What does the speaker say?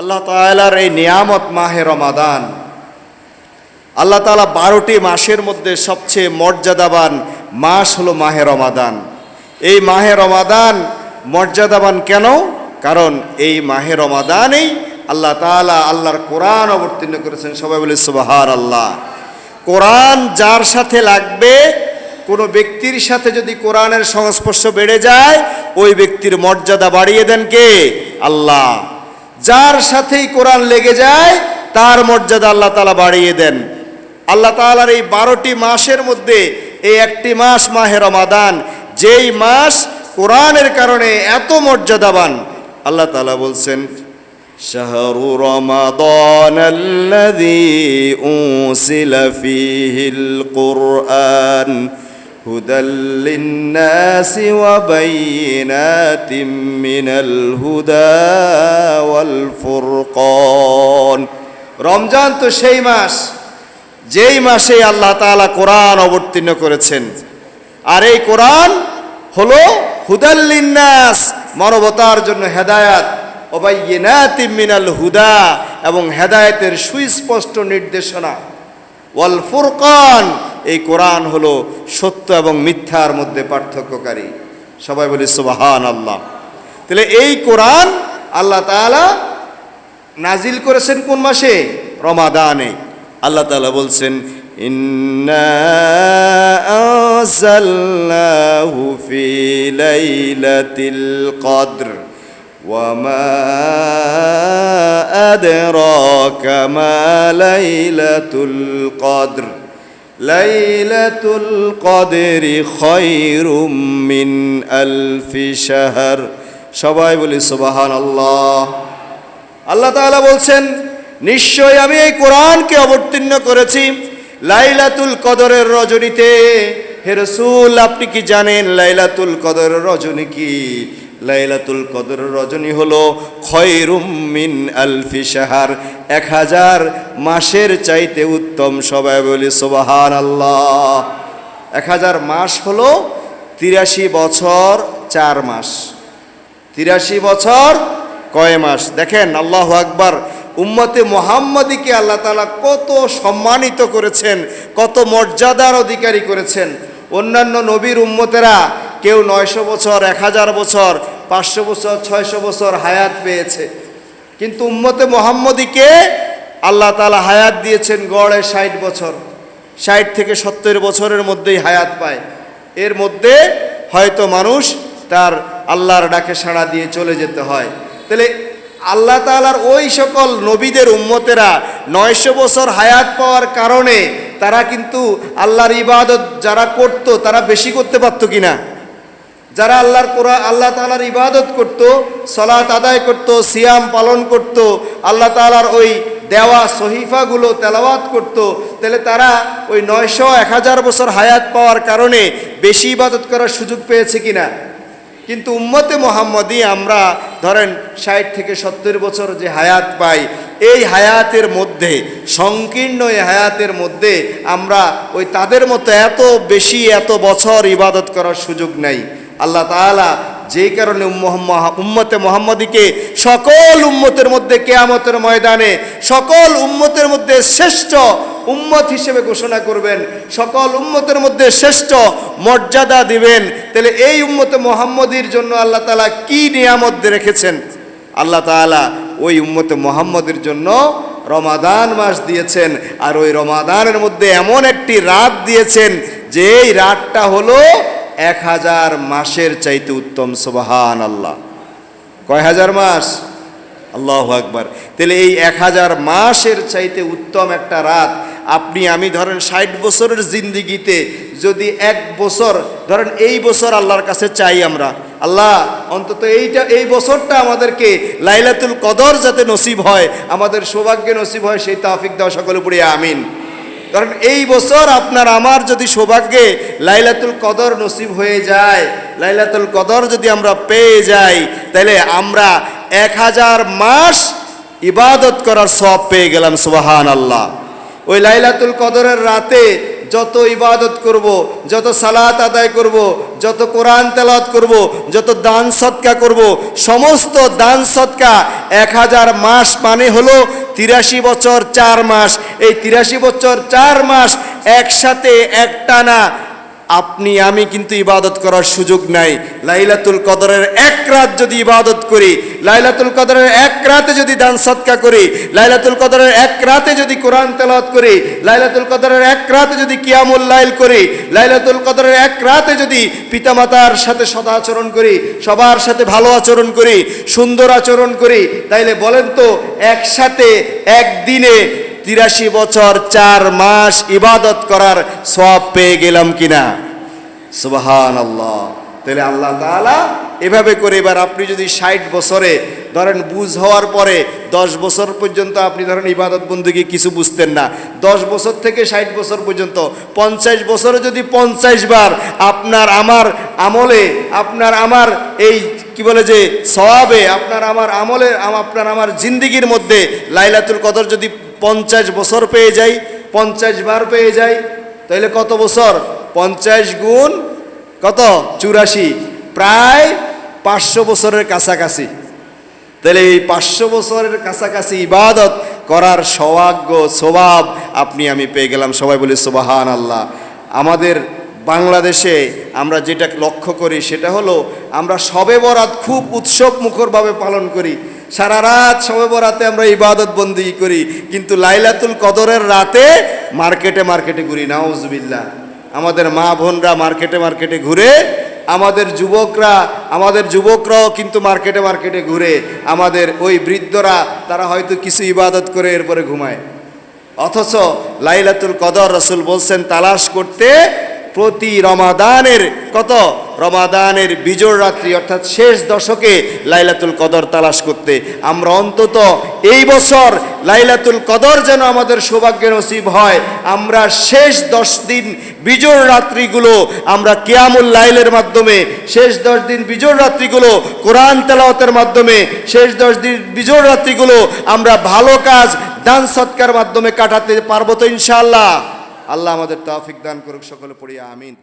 আল্লাহ তালার এই নিয়ামত মাহে রমাদান। আল্লাহ তালা বারোটি মাসের মধ্যে সবচেয়ে মর্যাদাবান মাস হলো মাহে রমাদান। এই মাহে রমাদান মর্যাদাবান কেন? কারণ এই মাহে রমাদানেই আল্লাহ তালা আল্লাহর কোরআন অবতীর্ণ করেছেন। সবাই বলে সুবাহার আল্লাহ কোরআন যার সাথে লাগবে, কোনো ব্যক্তির সাথে যদি কোরআনের সংস্পর্শ বেড়ে যায়, ওই ব্যক্তির মর্যাদা বাড়িয়ে দেন কে? আল্লাহ। যার সাথেই কোরআন লেগে যায় তার মর্যাদা আল্লাহ তালা বাড়িয়ে দেন আল্লাহ তালার এই বারোটি মাসের মধ্যে এই একটি মাস মাহে রমাদান যেই মাস কোরআনের কারণে এত মর্যাদাবান আল্লাহ তালা বলছেন شهر رمضان الذي أنزل فيه القرآن هدى للناس وبينات من الهدى والفرقان রমজান তো সেই মাস যেই মাসে আল্লাহ তাআলা কোরআন অবতীর্ণ করেছেন আর এই কোরআন হলো হুদাল্লিন্নাস মানবতার জন্য হেদায়াত ওবাইয়িনাতি মিনাল হুদা এবং হেদায়েতের সুস্পষ্ট নির্দেশনা ওয়াল ফুরকান। এই কোরআন হলো সত্য এবং মিথ্যার মধ্যে পার্থক্যকারী। সবাই বলি সুবাহান আল্লাহ তাহলে এই কোরআন আল্লাহ তাআলা নাজিল করেছেন কোন মাসে? রমাদানে। আল্লাহ তাআলা বলছেন, ইন্না ফি লাইলাতিল কদর। وما أدراك ما ليلة القدر ليلة القدر خير من ألف شهر সবাই বলি সুবাহান আল্লাহ আল্লাহ তাআলা বলছেন নিশ্চয় আমি এই কোরআনকে অবতীর্ণ করেছি লাইলাতুল কদরের রজনীতে হে রসুল আপনি কি জানেন লাইলাতুল কদরের রজনী কি লাইলাতুল কদর রজনী হলো মিন আলফি সাহার এক হাজার মাসের চাইতে উত্তম সবাই বলি সোবাহার আল্লাহ এক হাজার মাস হলো তিরাশি বছর চার মাস। তিরাশি বছর কয় মাস? দেখেন আল্লাহ আকবার, উম্মতে মোহাম্মদীকে আল্লাহ তালা কত সম্মানিত করেছেন, কত মর্যাদার অধিকারী করেছেন। অন্যান্য নবীর উম্মতেরা কেউ নয়শো বছর, এক হাজার বছর, পাঁচশো বছর, ছয়শো বছর হায়াত পেয়েছে। কিন্তু উম্মতে মোহাম্মদীকে আল্লাহ তালা হায়াত দিয়েছেন গড়ে ষাট বছর। ষাট থেকে সত্তর বছরের মধ্যেই হায়াত পায়। এর মধ্যে হয়তো মানুষ তার আল্লাহর ডাকে সাড়া দিয়ে চলে যেতে হয়। তাহলে আল্লাহ তালার ওই সকল নবীদের উম্মতেরা নয়শো বছর হায়াত পাওয়ার কারণে তারা কিন্তু আল্লাহর ইবাদত যারা করত, তারা বেশি করতে পারতো কিনা? যারা আল্লাহর কোরআ আল্লাহ তালার ইবাদত করত, সলাত আদায় করত, সিয়াম পালন করত, আল্লাহ তালার ওই দেওয়া সহিফাগুলো তেলাওয়াত করত, তাহলে তারা ওই নয়শো এক হাজার বছর হায়াত পাওয়ার কারণে বেশি ইবাদত করার সুযোগ পেয়েছে কিনা? কিন্তু উম্মতে মোহাম্মদী আমরা ধরেন ষাট থেকে সত্তর বছর যে হায়াত পাই, এই হায়াতের মধ্যে, সংকীর্ণ এই হায়াতের মধ্যে আমরা ওই তাদের মতো এত বেশি এত বছর ইবাদত করার সুযোগ নাই। আল্লাহ তাআলা যেই কারণে উম্মতে মোহাম্মদীকে সকল উম্মতের মধ্যে কেয়ামতের ময়দানে সকল উম্মতের মধ্যে শ্রেষ্ঠ উম্মত হিসেবে ঘোষণা করবেন, সকল উম্মতের মধ্যে শ্রেষ্ঠ মর্যাদা দিবেন, তাহলে এই উম্মতে মোহাম্মদীর জন্য আল্লাহ তাআলা কি নিয়ামত রেখেছেন? আল্লাহ তাআলা ওই উম্মতে মোহাম্মদের জন্য রমাদান মাস দিয়েছেন আর ওই রমাদানের মধ্যে এমন একটি রাত দিয়েছেন যে এই রাতটা হলো এক হাজার মাসের চাইতে উত্তম সুবাহান আল্লাহ কয় হাজার মাস? আল্লাহ আকবার। তাহলে এই এক হাজার মাসের চাইতে উত্তম একটা রাত, আপনি, আমি ধরেন ষাট বছরের জিন্দিগিতে যদি এক বছর, ধরেন এই বছর আল্লাহর কাছে চাই আমরা, আল্লাহ, অন্তত এইটা, এই বছরটা আমাদেরকে লাইলাতুল কদর যাতে নসিব হয়, আমাদের সৌভাগ্যে নসিব হয়, সেই তাফিক দেওয়া সকলে পড়ে আমিন। কারণ এই বছর আপনার আমার যদি সৌভাগ্যে লাইলাতুল কদর নসিব হয়ে যায়, লাইলাতুল কদর যদি আমরা পেয়ে যাই, তাহলে আমরা এক হাজার মাস ইবাদত করার সব পেয়ে গেলাম সুবাহান আল্লাহ ওই লাইলাতুল কদরের রাতে যত ইবাদত করব, যত সালাত আদায় করব, যত কোরআন তেলাত করব, যত দান সৎকা করব, সমস্ত দান সৎকা এক হাজার মাস মানে হলো তিরাশি বছর চার মাস। এই তিরাশি বছর চার মাস একসাথে একটানা আপনি, আমি কিন্তু ইবাদত করার সুযোগ নাই। লাইলাতুল কদরের এক রাত যদি ইবাদত করি, লাইলাতুল কদরের এক রাতে যদি দান সৎকা করি, লাইলাতুল কদরের এক রাতে যদি কোরআন তেলাওয়াত করি, লাইলাতুল কদরের এক রাতে যদি কিয়ামুল লাইল করি, লাইলাতুল কদরের এক রাতে যদি পিতামাতার সাথে সদাচরণ করি, সবার সাথে ভালো আচরণ করি, সুন্দর আচরণ করি, তাইলে বলেন তো, একসাথে, একদিনে তিরাশি বছর চার মাস ইবাদত করার সব পেয়ে গেলাম কিনা? সুবাহান আল্লাহ তাহলে আল্লাহ তাআলা এভাবে করে এবার আপনি যদি ষাট বছরে ধরেন বুঝ হওয়ার পরে দশ বছর পর্যন্ত আপনি ধরেন ইবাদত বন্দুকে কিছু বুঝতেন না, দশ বছর থেকে ষাট বছর পর্যন্ত, পঞ্চাশ বছরে যদি পঞ্চাশ বার আপনার আমার আমলে, আপনার আমার এই কি বলে যে সওয়াবে, আপনার আমার আমলে আম- আপনার আমার জিন্দিগির মধ্যে লাইলাতুল কদর যদি পঞ্চাশ বছর পেয়ে যাই, পঞ্চাশ বার পেয়ে যাই তাহলে কত বছর? পঞ্চাশ গুণ কত? চুরাশি। প্রায় পাঁচশো বছরের কাছাকাছি। তাহলে এই পাঁচশো বছরের কাছাকাছি ইবাদত করার সৌভাগ্য স্বভাব আপনি, আমি পেয়ে গেলাম। সবাই বলি সোবাহান আল্লাহ আমাদের বাংলাদেশে আমরা যেটা লক্ষ্য করি সেটা হলো, আমরা সবে বরাত খুব উৎসব মুখরভাবে পালন করি। সারা রাত সবে বরাতে আমরা ইবাদত বন্দি করি, কিন্তু লাইলাতুল কদরের রাতে মার্কেটে মার্কেটে ঘুরি নাউজবিল্লা আমাদের মা বোনরা মার্কেটে মার্কেটে ঘুরে, আমাদের যুবকরা, আমাদের যুবকরাও কিন্তু মার্কেটে মার্কেটে ঘুরে, আমাদের ওই বৃদ্ধরা, তারা হয়তো কিছু ইবাদত করে এরপরে ঘুমায়। অথচ লাইলাতুল কদর রসুল বলছেন, তালাশ করতে প্রতি রমাদানের, কত? রমাদানের বিজোড় রাত্রি, অর্থাৎ শেষ দশকে লাইলাতুল কদর তালাশ করতে। আমরা অন্তত এই বছর লাইলাতুল কদর যেন আমাদের সৌভাগ্যের নসিব হয়, আমরা শেষ দশ দিন বিজোড় রাত্রিগুলো আমরা কেয়ামুল লাইলের মাধ্যমে, শেষ দশ দিন বিজোড় রাত্রিগুলো কোরআন তেলাওয়াতের মাধ্যমে, শেষ দশ দিন বিজোড় রাত্রিগুলো আমরা ভালো কাজ, দান সৎকার মাধ্যমে কাটাতে পারব তো ইনশাআল্লাহ। আল্লাহ আমাদের তৌফিক দান করুক সকলে পড়িয়া আমিন।